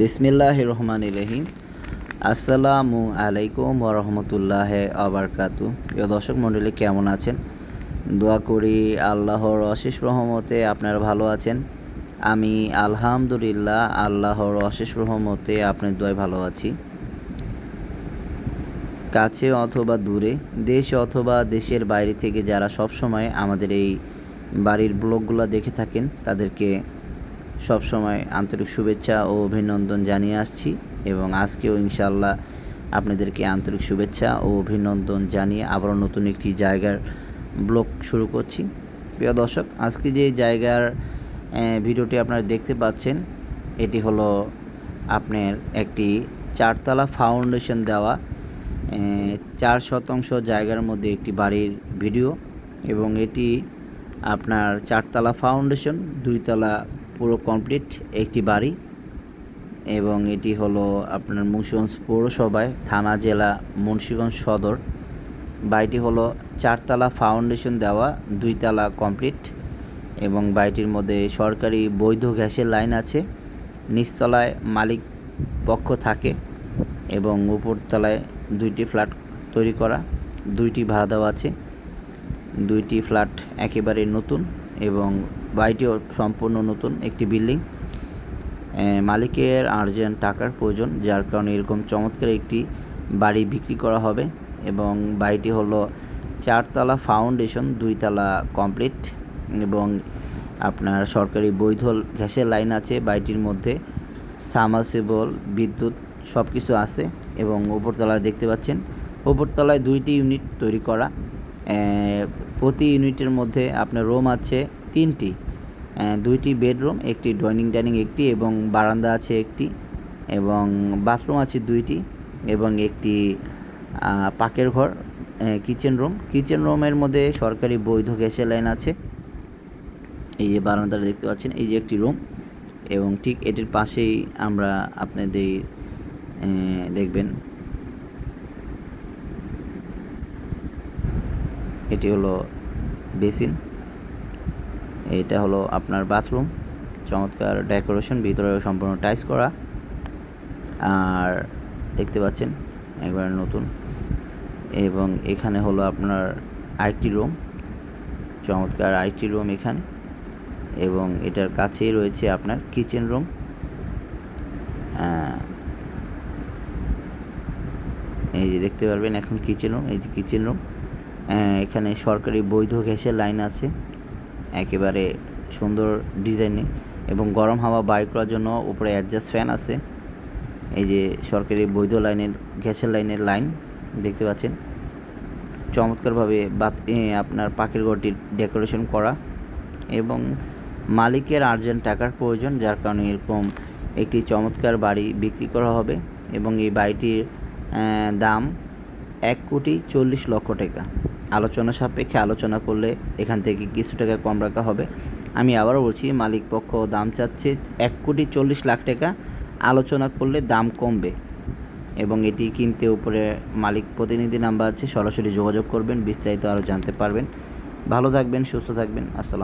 বিসমিল্লাহ রহমান রহিম আসসালামু আলাইকুম ওরহমতুল্লাহ আবরকাতু প্রিয় দর্শক মণ্ডলী, কেমন আছেন? দোয়া করি আল্লাহর অশেষ রহমতে আপনারা ভালো আছেন। আমি আলহামদুলিল্লাহ আল্লাহর অশেষ রহমতে আপনার দোয়ায় ভালো আছি। কাছে অথবা দূরে, দেশ অথবা দেশের বাইরে থেকে যারা সব সময় আমাদের এই বাড়ির ব্লগগুলো দেখে থাকেন, তাদেরকে সবসময় আন্তরিক শুভেচ্ছা ও অভিনন্দন জানিয়ে আসছি এবং আজকেও ইনশাল্লাহ আপনাদেরকে আন্তরিক শুভেচ্ছা ও অভিনন্দন জানিয়ে আবারও নতুন একটি জায়গার ব্লগ শুরু করছি। প্রিয় দর্শক, আজকে যে জায়গার ভিডিওটি আপনারা দেখতে পাচ্ছেন, এটি হলো আপনার একটি চারতলা ফাউন্ডেশন দেওয়া চার শতাংশ জায়গার মধ্যে একটি বাড়ির ভিডিও এবং এটি আপনার চারতলা ফাউন্ডেশন, দুইতলা পুরো কমপ্লিট একটি বাড়ি এবং এটি হলো আপনার মুন্সিগঞ্জ পৌরসভায় থানা, জেলা, মুন্সিগঞ্জ সদর। বাড়িটি হলো চারতলা ফাউন্ডেশন দেওয়া, দুইতলা কমপ্লিট এবং বাড়িটির মধ্যে সরকারি বৈধ গ্যাসের লাইন আছে। নিচতলায় মালিক পক্ষ থাকে এবং উপরতলায় দুইটি ফ্ল্যাট তৈরি করা, দুইটি ভাড়া দেওয়া আছে। দুইটি ফ্ল্যাট একেবারে নতুন এবং বাড়িটিও সম্পূর্ণ নতুন একটি বিল্ডিং। মালিকের আর্জেন্ট টাকার প্রয়োজন, যার কারণে এরকম চমৎকার একটি বাড়ি বিক্রি করা হবে এবং বাড়িটি হলো চারতলা ফাউন্ডেশন, দুইতলা কমপ্লিট এবং আপনার সরকারি বৈধ গ্যাসের লাইন আছে, বাড়িটির মধ্যে সামারসিবল বিদ্যুৎ সব কিছু আছে এবং উপরতলায় দেখতে পাচ্ছেন ওপরতলায় দুইটি ইউনিট তৈরি করা। প্রতি ইউনিটের মধ্যে আপনার রুম আছে তিনটি দুইটি বেডরুম, একটি ডাইনিং ডাইনিং একটি এবং বারান্দা আছে একটি এবং বাথরুম আছে দুইটি এবং একটি পাকের ঘর কিচেন রুম। কিচেন রুমের মধ্যে সরকারি বৈধ গ্যাসের লাইন আছে। এই যে বারান্দাটা দেখতে পাচ্ছেন, এই যে একটি রুম এবং ঠিক এটির পাশেই আমরা আপনাদের দেখবেন এটি হলো বেসিন। এটা হলো আপনার বাথরুম চমৎকার ডেকোরেশন ভিতরে সম্পূর্ণ টাইস করা। আর দেখতে পাচ্ছেন, একবার নতুন। এবং এখানে হলো আপনার আরেকটি রুম চমৎকার আরেকটি রুম এখানে। এবং এটার কাছেই রয়েছে আপনার কিচেন রুম এই যে দেখতে পারবেন, এখন কিচেন রুম এই যে কিচেন রুম এখানে সরকারি বৈধ গ্যাসের লাইন আছে। একেবারে সুন্দর ডিজাইনে এবং গরম হাওয়া বাইর করার জন্য উপরে অ্যাডজাস্ট ফ্যান আছে। এই যে সরকারি বৈধ লাইনের, গ্যাসের লাইনের লাইন দেখতে পাচ্ছেন। চমৎকারভাবে বাত আপনার পাখির ঘরটি ডেকোরেশন করা। এবং মালিকের আর্জেন্ট টাকার প্রয়োজন, যার কারণে এরকম একটি চমৎকার বাড়ি বিক্রি করা হবে। এবং এই বাড়িটির দাম এক কোটি চল্লিশ লক্ষ টাকা। আলোচনা সাপেক্ষে আলোচনা করলে এখান থেকে কিছু টাকা কম রাখা হবে। আমি আবারও বলছি মালিক পক্ষ দাম চাচ্ছে এক কোটি চল্লিশ লাখ টাকা। আলোচনা করলে দাম কমবে এবং এটি কিনতে উপরে মালিক প্রতিনিধি নাম্বার আছে, সরাসরি যোগাযোগ করবেন, বিস্তারিত আরও জানতে পারবেন। ভালো থাকবেন, সুস্থ থাকবেন, আসসালাম